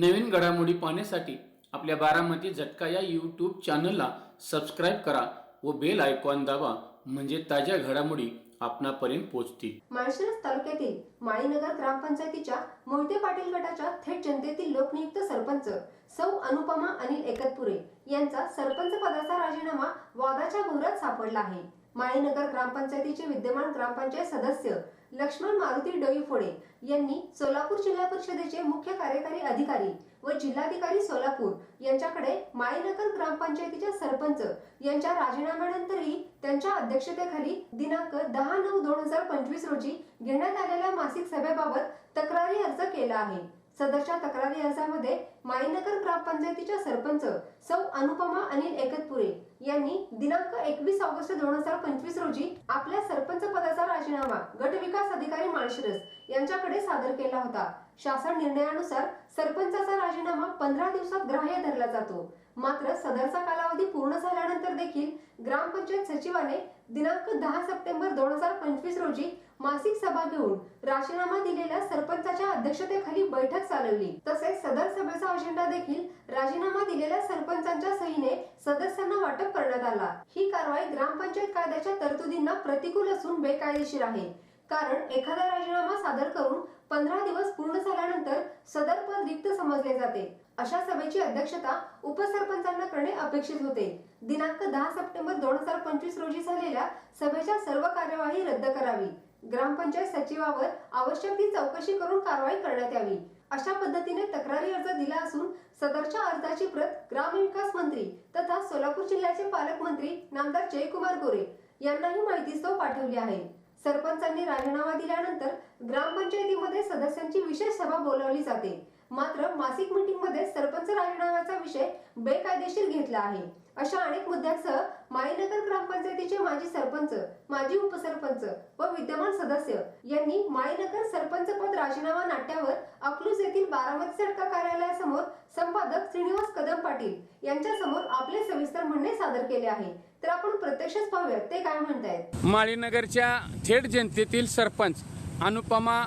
नवीन घडामोडी पाहण्यासाठी आपल्या बारामती झटका या यूट्यूब चॅनलला सबस्क्राईब करा व बेल आयकॉन दाबा म्हणजे ताज्या घडामोडी आपणापर्यंत पोहोचतील. माळशिरस तालुक्यातील माळीनगर ग्रामपंचायतीच्या मोहिते पाटील गटाच्या थेट जनतेतील लोकनियुक्त सरपंच सौ अनुपमा अनिल एकतपुरे यांचा सरपंच पदाचा राजीनामा वादाच्या भोवऱ्यात सापडला आहे. माळीनगर ग्रामपंचायतीचे विद्यमान ग्रामपंचायत सदस्य लक्ष्मण मारुती डोईफोडे यांनी सोलापूर जिल्हा परिषदेचे मुख्य कार्यकारी अधिकारी व जिल्हाधिकारी सोलापूर यांच्याकडे माळीनगर ग्रामपंचायतीच्या सरपंच यांच्या राजीनाम्यानंतरही त्यांच्या अध्यक्षतेखाली दिनांक दहा नऊ दोन हजार पंचवीस रोजी घेण्यात आलेल्या मासिक सभेबाबत तक्रारी अर्ज केला आहे. सदरच्या तक्रारी अर्जामध्ये माईनगर ग्रामपंचायतीच्या सरपंच सौ अनुपमा अनिल एकतपुरे यांनी दिनांक एकवीस ऑगस्ट दोन हजार पंचवीस रोजी आपल्या सरपंच पदाचा राजीनामा गट विकास अधिकारी माळशिरस यांच्याकडे सादर केला होता. शासन निर्णयानुसार सरपंचाचा राजीनामा पंधरा दिवसात ग्राह्य धरला जातो. मात्र सदरचा कालावधी पूर्ण झाल्यानंतर देखील ग्रामपंचायत सचिवाने दिनांक दहा सप्टेंबर दोन हजार पंचवीस रोजी मासिक सभा घेऊन राजीनामा दिलेल्या सरपंचाच्या अध्यक्षतेखाली बैठक चालवली. तसेच सदर सभेचा अजेंडा देखील राजीनामा दिलेल्या सरपंचांच्या सहीने सदस्यांना वाटप करण्यात आला. ही कारवाई ग्रामपंचायत कायद्याच्या तरतुदींना प्रतिकूल असून बेकायदेशीर आहे. कारण एखादा राजीनामा सादर करून पंधरा दिवस पूर्ण झाल्यानंतर सदर पद रिक्त समजले जाते. अशा सभेची अध्यक्षता उपसरपंचांना करणे अपेक्षित होते. दिनांक दहा सप्टेंबर दोन हजार पंचवीस रोजी झालेल्या सभेच्या सर्व कार्यवाही रद्द करावी. ग्रामपंचायत सचिवावर आवश्यक ती चौकशी करून कारवाई करण्यात यावी. अशा पद्धतीने तक्रारी अर्ज दिला असून सदरच्या अर्जाची प्रत ग्रामविकास मंत्री तथा सोलापूर जिल्ह्याचे पालकमंत्री नामदार जयकुमार गोरे यांनाही माहितीस्तव पाठवली आहे. सरपंचांनी राजीनामा दिल्यानंतर ग्रामपंचायतीमध्ये सदस्यांची विशेष सभा बोलावली जाते. मात्र मासिक मीटिंगमध्ये सरपंच राजीनाम्याचा विषय बेकायदेशीर घेतला आहे. अशा अनेक मुद्द्यांसह माईनगर ग्रामपंचायतीचे माजी सरपंच माजी उपसरपंच व विद्यमान सदस्य यांनी माईनगर सरपंच पद राजीनामा नाट्यावर अकलूज येथील बारामती सडका कार्यालयासमोर संपादक श्रीनिवास कदम पाटील यांच्या समोर आपले सविस्तर म्हणणे सादर केले आहे. तर आपण प्रत्यक्षच पाहूया ते काय म्हणतायत? माळीनगरच्या थेट जनतेतील सरपंच अनुपमा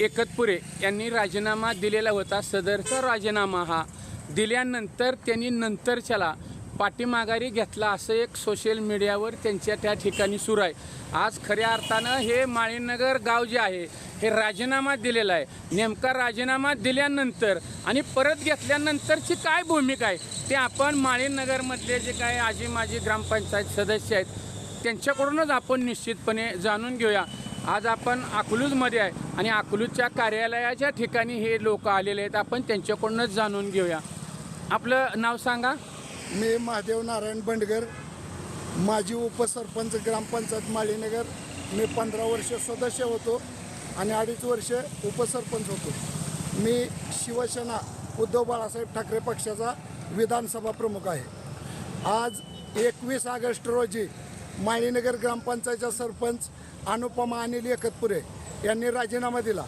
एकतपुरे यांनी राजीनामा दिलेला होता. सदरचा राजीनामा हा दिल्यानंतर त्यांनी नंतरच्याला पाठीमाघारी घेतला असं एक सोशल मीडियावर त्यांच्या त्या ठिकाणी सुरू आहे. आज खऱ्या अर्थानं हे माळीनगर गाव जे आहे हे राजीनामा दिलेला आहे. नेमका राजीनामा दिल्यानंतर आणि परत घेतल्यानंतरची काय भूमिका आहे ते आपण माळीनगरमधले जे काय आजी माजी ग्रामपंचायत सदस्य आहेत त्यांच्याकडूनच आपण निश्चितपणे जाणून घेऊया. आज आपण अकलूजमध्ये आहे आणि अकलूजच्या कार्यालयाच्या ठिकाणी हे लोक आलेले आहेत. आपण त्यांच्याकडूनच जाणून घेऊया. आपलं नाव सांगा. मी महादेव नारायण बंडगर माजी उपसरपंच ग्रामपंचायत माळीनगर. मी पंधरा वर्ष सदस्य होतो आणि अडीच वर्ष उपसरपंच होतो. मी शिवसेना उद्धव बाळासाहेब ठाकरे पक्षाचा विधानसभा प्रमुख आहे. आज एकवीस ऑगस्ट रोजी माळीनगर ग्रामपंचायतचा सरपंच अनुपमा अनिल एकतपुरे यांनी राजीनामा दिला.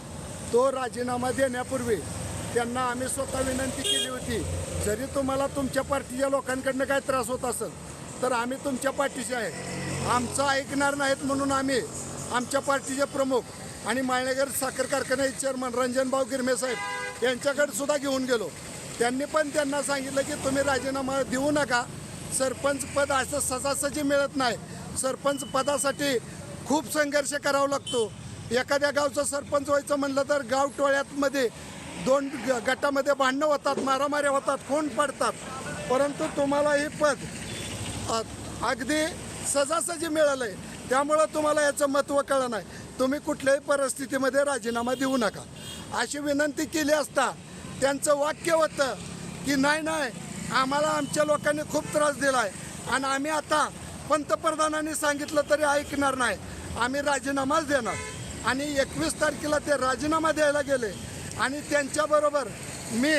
तो राजीनामा देण्यापूर्वी त्यांना आम्ही स्वतः विनंती केली होती जरी तुम्हाला तुमच्या पार्टीच्या लोकांकडनं काय त्रास होत असेल तर आम्ही तुमच्या पार्टीचे आहे. आमचं ऐकणार नाहीत म्हणून आम्ही आमच्या पार्टीचे प्रमुख आणि माळेगर साखर कारखान्याचे चेअरमन रंजनभाऊ गिरमे साहेब यांच्याकडे सुद्धा घेऊन गेलो. त्यांनी पण त्यांना सांगितलं की तुम्ही राजीनामा देऊ नका. सरपंच पद असं सजासजी मिळत नाही. सरपंच पदासाठी खूप संघर्ष करावा लागतो. एखाद्या गावचं सरपंच व्हायचं म्हणलं तर गाव टोळ्यातमध्ये दोन ग- गटामध्ये भांडणं होतात मारामाऱ्या होतात खून पडतात. परंतु तुम्हाला हे पद अगदी सजासजी मिळालं आहे त्यामुळं तुम्हाला याचं महत्त्व कळलं नाही. तुम्ही कुठल्याही परिस्थितीमध्ये राजीनामा देऊ नका. अशी विनंती केली असता त्यांचं वाक्य होतं की नाही नाही आम्हाला आमच्या लोकांनी खूप त्रास दिला आहे आणि आम्ही आता पंतप्रधानांनी सांगितलं तरी ऐकणार नाही. आम्ही राजीनामाच देणार. आणि एकवीस तारखेला ते राजीनामा द्यायला गेले. आणि त्यांच्याबरोबर मी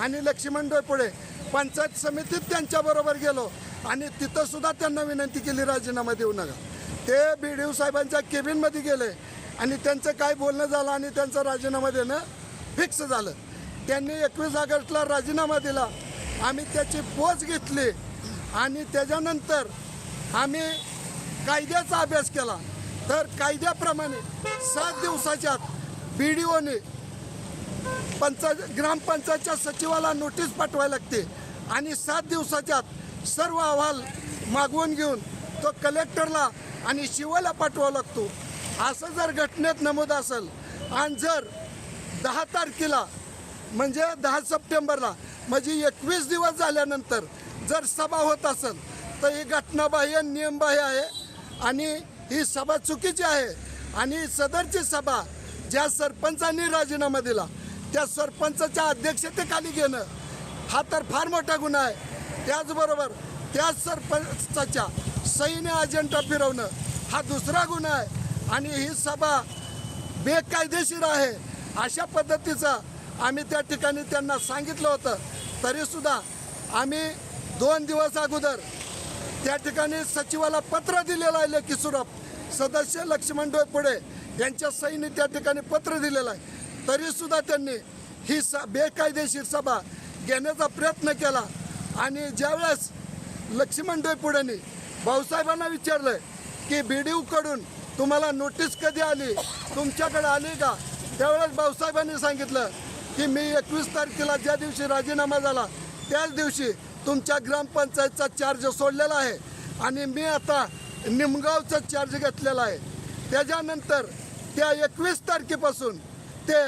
आणि लक्ष्मण डोयपुढे पंचायत समितीत त्यांच्याबरोबर गेलो. आणि तिथंसुद्धा त्यांना विनंती केली राजीनामा देऊ नका. ते बी डी साहेबांच्या केबिनमध्ये गेले. आणि त्यांचं काय बोलणं झालं आणि त्यांचा राजीनामा देणं फिक्स झालं. त्यांनी एकवीस ऑगस्टला राजीनामा दिला. आम्ही त्याची पोच घेतली. आणि त्याच्यानंतर आम्ही कायद्याचा अभ्यास केला. तर कायद्याप्रमाणे सात दिवसाच्या बी डी ओने पंचायत ग्रामपंचायतच्या सचिवाला नोटीस पाठवायला लागते. आणि सात दिवसाच्या सर्व अहवाल मागवून घेऊन तो कलेक्टरला आणि शिवाला पाठवावा लागतो. असं जर घटनेत नमूद असेल आणि जर दहा तारखेला म्हणजे दहा सप्टेंबरला म्हणजे एकवीस दिवस झाल्यानंतर जर सभा होत असेल तर ही घटनाबाह्य नियमबाह्य आहे. आणि ही सभा चुकीची आहे. आणि सदरची सभा ज्या सरपंचांनी राजीनामा दिला त्या सरपंचाच्या अध्यक्षतेखाली घेणं हा तर फार मोठा गुन्हा आहे. त्याचबरोबर त्याच सरपंचाच्या सैन्य अजेंडा फिरवणं हा दुसरा गुन्हा आहे. आणि ही सभा बेकायदेशीर आहे. अशा पद्धतीचं आम्ही त्या ठिकाणी त्यांना सांगितलं होतं. तरीसुद्धा आम्ही दोन दिवस अगोदर त्या ठिकाणी सचिवाला पत्र दिलेलं आहे लेखी स्वरूप सदस्य लक्ष्मण डोयपुढे यांच्या सईने त्या ठिकाणी पत्र दिलेलं आहे. तरीसुद्धा त्यांनी ही स बेकायदेशीर सभा घेण्याचा प्रयत्न केला. आणि ज्यावेळेस लक्ष्मण पुढेनी भाऊसाहेबांना विचारलं की बी डी ओकडून तुम्हाला नोटीस कधी आली? तुमच्याकडे आली का? त्यावेळेस भाऊसाहेबांनी सांगितलं की मी एकवीस तारखेला ज्या दिवशी राजीनामा झाला त्याच दिवशी तुमच्या ग्रामपंचायतचा चार्ज सोडलेला आहे. आणि मी आता निमगावचा चार्ज घेतलेला आहे. त्याच्यानंतर त्या एकवीस तारखेपासून ते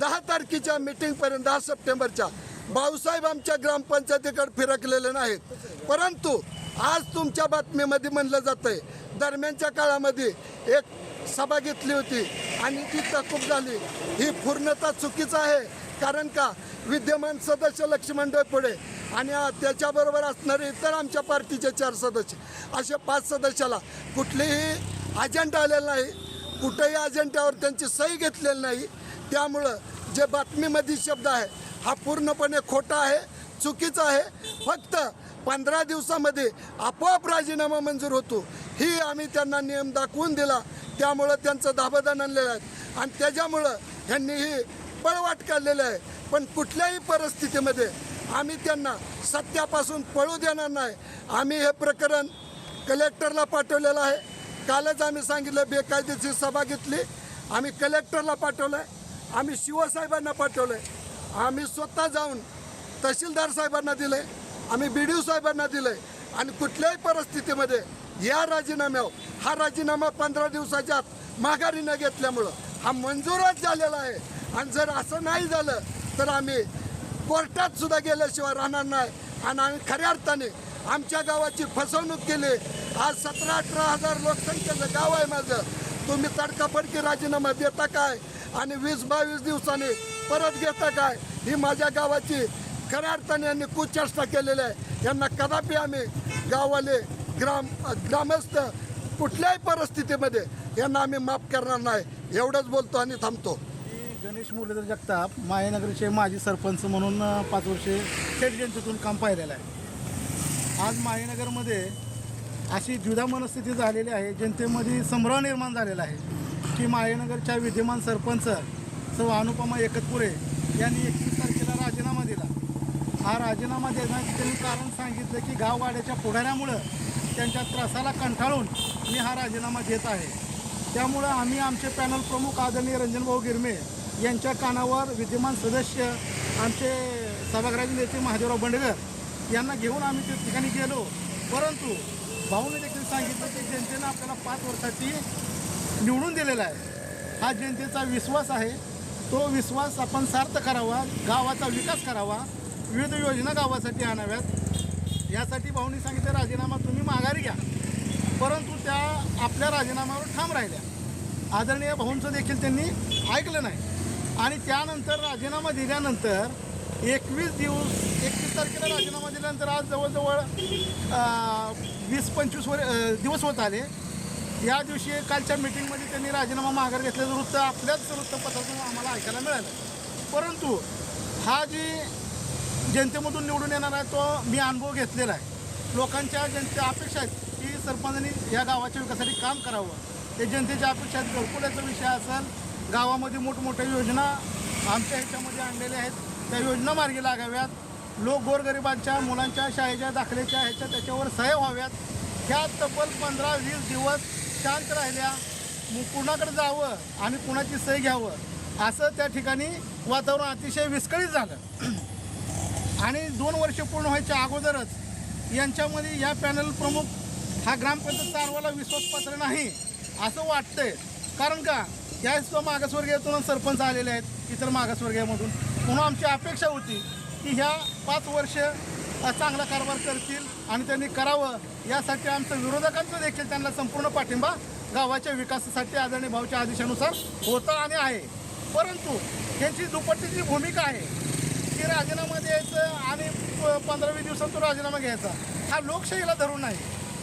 दहा तारखेच्या मीटिंगपर्यंत दहा सप्टेंबरच्या भाऊसाहेब आमच्या ग्रामपंचायतीकडे फिरकलेले नाहीत. परंतु आज तुमच्या बातमीमध्ये म्हणलं जातंय दरम्यानच्या काळामध्ये एक सभा घेतली होती आणि ती तकूब झाली. ही पूर्णतः चुकीचं आहे कारण का? विद्यमान सदस्य लक्ष्मण पुढे आणि त्याच्याबरोबर असणारे इतर आमच्या पार्टीचे चार सदस्य. असे पाच सदस्याला कुठलीही अजेंडा आलेला नाही कुठेही अजेंड्यावर त्यांची सही घेतलेली नाही. त्यामुळं जे बातमीमध्ये शब्द आहे हा पूर्णपणे खोटा आहे चुकीचा आहे. फक्त पंधरा दिवसामध्ये आपोआप राजीनामा मंजूर होतो. ही आम्ही त्यांना नियम दाखवून दिला. त्यामुळं त्यांचं दाबदान आणलेलं आहे. आणि त्याच्यामुळं ह्यांनी ही पळवाट काढलेलं आहे. पण कुठल्याही परिस्थितीमध्ये आम्ही त्यांना सत्यापासून पळू देणार नाही. आम्ही हे प्रकरण कलेक्टरला पाठवलेलं आहे. कालच आम्ही सांगितलं बेकायदेशीर सभा घेतली. आम्ही कलेक्टरला पाठवलं आहे आम्ही शिवसाहेबांना पाठवलं आहे आम्ही स्वतः जाऊन तहसीलदार साहेबांना दिलं आहे आम्ही बी डी ओ साहेबांना दिलं आहे आणि कुठल्याही परिस्थितीमध्ये या राजीनाम्यावर हा राजीनामा पंधरा दिवसाच्या आत माघारी न घेतल्यामुळं हा मंजूरच झालेला आहे. आणि जर असं नाही झालं तर आम्ही कोर्टात सुद्धा गेल्याशिवाय राहणार नाही. आणि आम्ही खऱ्या अर्थाने आमच्या गावाची फसवणूक केली. आज सतरा अठरा हजार लोकसंख्येचं गाव आहे माझं. तुम्ही तडकाफडकी राजीनामा देता काय? आणि वीस बावीस दिवसांनी परत घेता काय? ही माझ्या गावाची खऱ्या अर्थाने यांनी कुचेष्टा केलेली आहे. यांना कदापि आम्ही गाववाले ग्राम ग्रामस्थ कुठल्याही परिस्थितीमध्ये यांना आम्ही माफ करणार नाही. एवढंच बोलतो आणि थांबतो. गणेश मुरलीधर जगताप मायनगरचे माजी सरपंच म्हणून पाच वर्षे थेट जनतेतून काम पाहिलेलं आहे. आज मायानगरमध्ये अशी द्विधा मनस्थिती झालेली आहे जनतेमध्ये संभ्रम निर्माण झालेला आहे की मायानगरच्या विद्यमान सरपंच सौ अनुपमा एकतपुरे यांनी एकवीस तारखेला राजीनामा दिला. हा राजीनामा देण्याचं त्यांनी कारण सांगितलं की गाववाड्याच्या पुढाऱ्यामुळं त्यांच्या त्रासाला कंटाळून मी हा राजीनामा घेत आहे. त्यामुळं आम्ही आमचे पॅनल प्रमुख आदरणीय रंजनभाऊ गिरमे यांच्या कानावर विद्यमान सदस्य आमचे सभागृहाचे नेते महादेवराव बंडगर यांना घेऊन आम्ही त्या ठिकाणी गेलो. परंतु भाऊने देखील सांगितलं की जनतेनं आपल्याला पाच वर्षाची निवडून दिलेला आहे. हा जनतेचा विश्वास आहे. तो विश्वास आपण सार्थ करावा गावाचा विकास करावा विविध योजना गावासाठी आणाव्यात. यासाठी भाऊनी सांगितलं राजीनामा तुम्ही माघारी घ्या. परंतु त्या आपल्या राजीनाम्यावर ठाम राहिल्या. आदरणीय भाऊंचं देखील त्यांनी ऐकलं नाही. आणि त्यानंतर राजीनामा दिल्यानंतर एकवीस दिवस एकवीस तारखेला राजीनामा दिल्यानंतर आज जवळजवळ वीस पंचवीस वर दिवस होत आले. या दिवशी कालच्या मिटिंगमध्ये त्यांनी राजीनामा माघार घेतल्याचं वृत्त आपल्याच वृत्तपत्रातून आम्हाला ऐकायला मिळालं. परंतु हा जी जनतेमधून निवडून येणार आहे तो मी अनुभव घेतलेला आहे. लोकांच्या जनतेच्या अपेक्षा आहेत की सरपंचांनी या गावाच्या विकासासाठी काम करावं. ते जनतेच्या अपेक्षा आहेत घरकुल्याचा विषय असेल गावामध्ये मोठमोठ्या योजना आमच्या ह्याच्यामध्ये आणलेल्या आहेत. त्या योजना मार्गी लागाव्यात. लोक गोरगरिबांच्या मुलांच्या शाळेच्या दाखल्याच्या ह्याच्या त्याच्यावर सह्या व्हाव्यात. ह्या तब्बल पंधरा वीस दिवस शांत राहिल्या. मग कुणाकडे जावं आणि कुणाची सही घ्यावं? असं त्या ठिकाणी वातावरण अतिशय विस्कळीत झालं. आणि दोन वर्ष पूर्ण व्हायच्या अगोदरच यांच्यामध्ये या पॅनल प्रमुख हा ग्रामपंचायत चारवाला विश्वासपात्र नाही असं वाटतंय. कारण का? याच तो मागासवर्गीयातून सरपंच आलेले आहेत इतर मागासवर्गीयामधून. म्हणून आमची अपेक्षा होती की ह्या पाच वर्ष चांगला कारभार करतील आणि त्यांनी करावं यासाठी आमचं विरोधकांचं देखील त्यांना संपूर्ण पाठिंबा गावाच्या विकासासाठी आदरणीय भावच्या आदेशानुसार होता आणि आहे. परंतु त्यांची दुपट्टीची भूमिका आहे की राजीनामा आणि प- पंधरा दिवसात तो राजीनामा घ्यायचा. हा लोकशाहीला धरून नाही.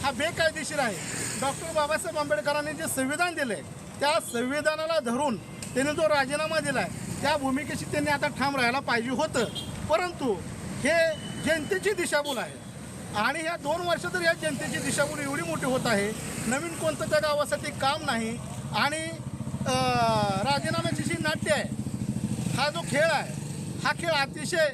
हा बेकायदेशीर आहे. डॉक्टर बाबासाहेब आंबेडकरांनी जे संविधान दिले त्या संविधानाला धरून त्यांनी जो राजीनामा दिला आहे त्या भूमिकेशी त्यांनी आता ठाम राहायला पाहिजे होतं. परंतु हे जनतेची दिशाभूल आहे. आणि ह्या दोन वर्ष तर या जनतेची दिशाभूल एवढी मोठी होत आहे. नवीन कोणतं त्या गावासाठी काम नाही. आणि राजीनाम्याची जी नाट्य आहे हा जो खेळ आहे हा खेळ अतिशय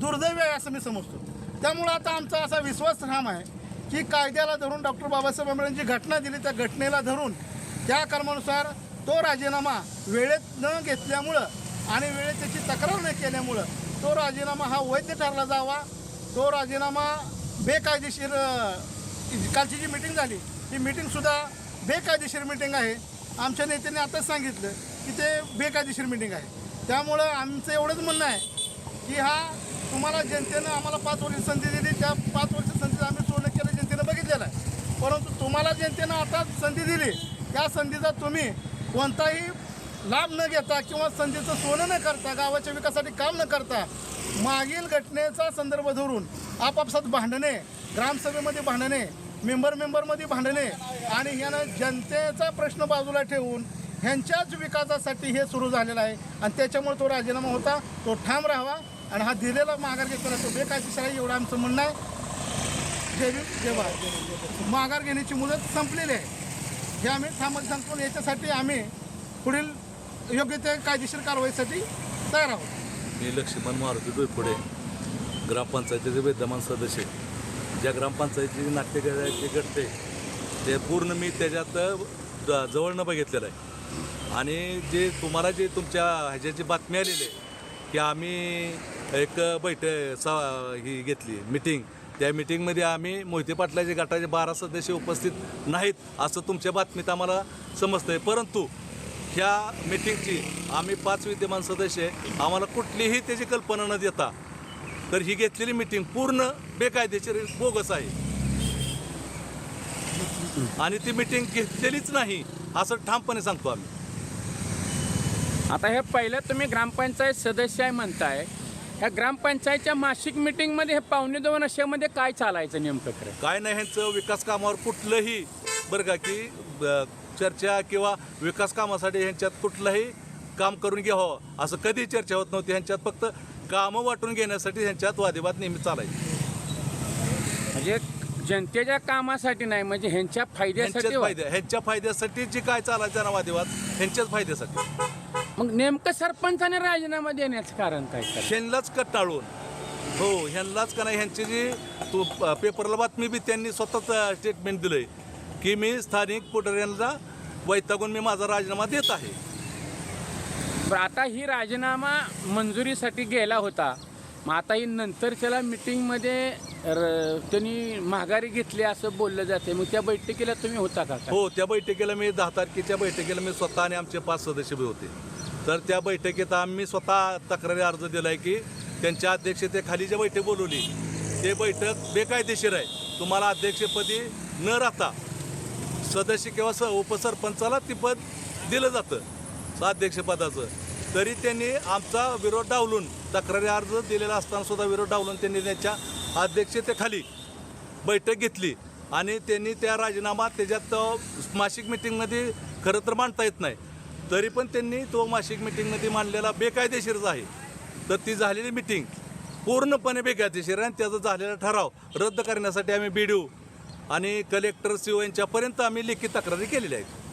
दुर्दैव आहे असं मी समजतो. त्यामुळं आता आमचा असा विश्वास ठाम आहे की कायद्याला धरून डॉक्टर बाबासाहेब आंबेडकरांची घटना दिली त्या घटनेला धरून त्या कर्मानुसार तो राजीनामा वेळेत न घेतल्यामुळं आणि वेळेत त्याची तक्रार न केल्यामुळं तो राजीनामा हा वैध ठरला जावा. तो राजीनामा बेकायदेशीर कालची जी मिटिंग झाली ही मिटिंगसुद्धा बेकायदेशीर मिटिंग आहे. आमच्या नेत्याने आताच सांगितलं की ते बेकायदेशीर मिटिंग आहे. त्यामुळं आमचं एवढंच म्हणणं आहे की हा तुम्हाला जनतेनं आम्हाला पाच वर्ष संधी दिली. त्या पाच वर्ष संधीचं आम्ही सोनं केलं जनतेनं बघितलेलं आहे. परंतु तुम्हाला जनतेनं आता संधी दिली. त्या संधीचा तुम्ही कोणताही लाभ न घेता किंवा संधीचं सोनं न करता गावाच्या विकासासाठी काम न करता मागील घटनेचा संदर्भ धरून आपापसात भांडणे ग्रामसभेमध्ये भांडणे मेंबर मेंबरमध्ये भांडणे आणि यानं जनतेचा प्रश्न बाजूला ठेवून ह्यांच्याच विकासासाठी हे सुरू झालेलं आहे. आणि त्याच्यामुळे तो राजीनामा होता. तो ठाम राहावा. आणि हा दिलेला माघार घेतलेला तो बेकायदेशीर आहे? एवढं आमचं म्हणणं आहे. जय भीम जय भारत. माघार घेण्याची मुदत संपलेली आहे. हे आम्ही थांबत सांगतो याच्यासाठी आम्ही पुढील योग्य त्या कायदेशीर कारवाईसाठी तयार आहोत. मी लक्ष्मण मारुती डोयपुडे ग्रामपंचायतीचे विद्यमान सदस्य. ज्या ग्रामपंचायतीची नाट्यगृहाची घडते ते पूर्ण मी त्याच्यात ज- जवळनं बघितलेलं आहे. आणि जे तुम्हाला जे तुमच्या ह्याच्या जी बातमी आलेली आहे की आम्ही एक बैठक सा ही घेतली मिटिंग त्या मिटिंगमध्ये आम्ही मोहिते पाटलाचे गटाचे बारा सदस्य उपस्थित नाहीत असं तुमच्या बातमीत आम्हाला समजतं आहे परंतु ह्या मिटिंगची आम्ही पाच विद्यमान सदस्य आम्हाला कुठलीही त्याची कल्पना न देता तर ही घेतलेली मिटिंग पूर्ण बेकायदेशीर बोगस आहे. आणि ती मिटिंग घेतलेलीच नाही असं ठामपणे सांगतो आम्ही. आता हे पहिलं तुम्ही ग्रामपंचायत सदस्य आहे म्हणताय ह्या ग्रामपंचायतच्या मासिक मिटिंगमध्ये हे पावणे दोन वर्षामध्ये काय चालायचं नेमकं खरं? काय नाही ह्यांचं विकास कामावर कुठलंही बरं का की ब- चर्चा किंवा विकास कामासाठी ह्यांच्यात कुठलंही काम करून घ्यावं असं कधी चर्चा होत नव्हती. ह्यांच्यात फक्त कामं वाटून घेण्यासाठी ह्यांच्यात वादिवाद नेहमी चालायचे. म्हणजे जनतेच्या कामासाठी नाही म्हणजे ह्यांच्या फायद्यासाठी ह्यांच्याच फायद्या ह्यांच्या फायद्यासाठी जे काय चालायचं ना वादिवाद ह्यांच्याच फायद्यासाठी. मग नेमकं सरपंचाने राजीनामा देण्याचं कारण काय? ह्यांनाच कटाळून. हो ह्यांनाच का नाही ह्यांची जी तो प- पेपरला बातमी बी त्यांनी स्वतःच स्टेटमेंट दिलंय की मी स्थानिक पुढाऱ्यांना वैतागून मी माझा राजीनामा देत आहे. बरं आता ही राजीनामा मंजुरीसाठी गेला होता. मग आता ही नंतरच्याला मिटिंगमध्ये र- त्यांनी माघारी घेतली असं बोललं जाते. मग त्या बैठकीला तुम्ही होता का? काय? हो त्या बैठकीला मी दहा तारखेच्या बैठकीला मी स्वतः आणि आमचे पाच सदस्य बी होते. तर त्या बैठकीत आम्ही स्वतः तक्रारी अर्ज दिला आहे की त्यांच्या अध्यक्षतेखाली जे बैठक बोलवली. ते बैठक बेकायदेशीर आहे. तुम्हाला अध्यक्षपदी न राहता सदस्य किंवा स उपसरपंचाला ती पद दिलं जातं अध्यक्षपदाचं. तरी त्यांनी आमचा विरोध डावलून तक्रारी अर्ज दिलेला असताना सुद्धा विरोध डावलून त्यांनी त्यांच्या अध्यक्षतेखाली बैठक घेतली आणि त्यांनी त्या राजीनामा त्याच्यात मासिक मिटिंगमध्ये खरं तर मांडता येत नाही. तरी पण त्यांनी तो मासिक मिटिंगमध्ये मांडलेला बेकायदेशीरच आहे. तर ती झालेली मिटिंग पूर्णपणे बेकायदेशीर आणि त्याचा झालेला ठराव रद्द करण्यासाठी आम्ही बी आणि कलेक्टर सी ओ यांच्यापर्यंत आम्ही लेखी तक्रारी केलेल्या आहेत.